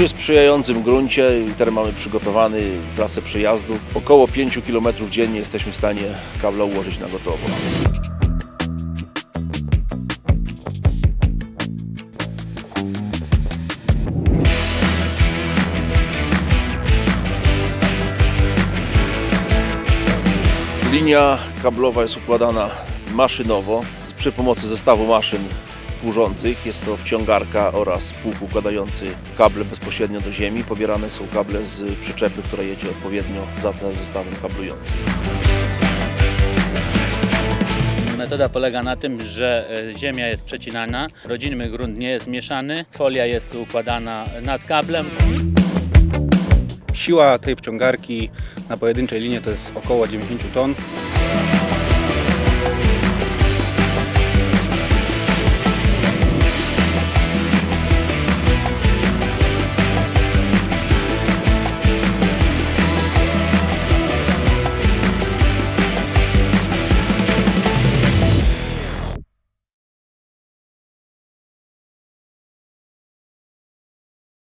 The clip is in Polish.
przy sprzyjającym gruncie, teraz mamy przygotowany trasę przejazdu. Około 5 km dziennie jesteśmy w stanie kabla ułożyć na gotowo. Linia kablowa jest układana maszynowo przy pomocy zestawu maszyn burzących. Jest to wciągarka oraz pług układający kable bezpośrednio do ziemi. Pobierane są kable z przyczepy, która jedzie odpowiednio za tym zestawem kablującym. Metoda polega na tym, że e, ziemia jest przecinana, rodzinny grunt nie jest mieszany, folia jest układana nad kablem. Siła tej wciągarki na pojedynczej linie to jest około 90 ton.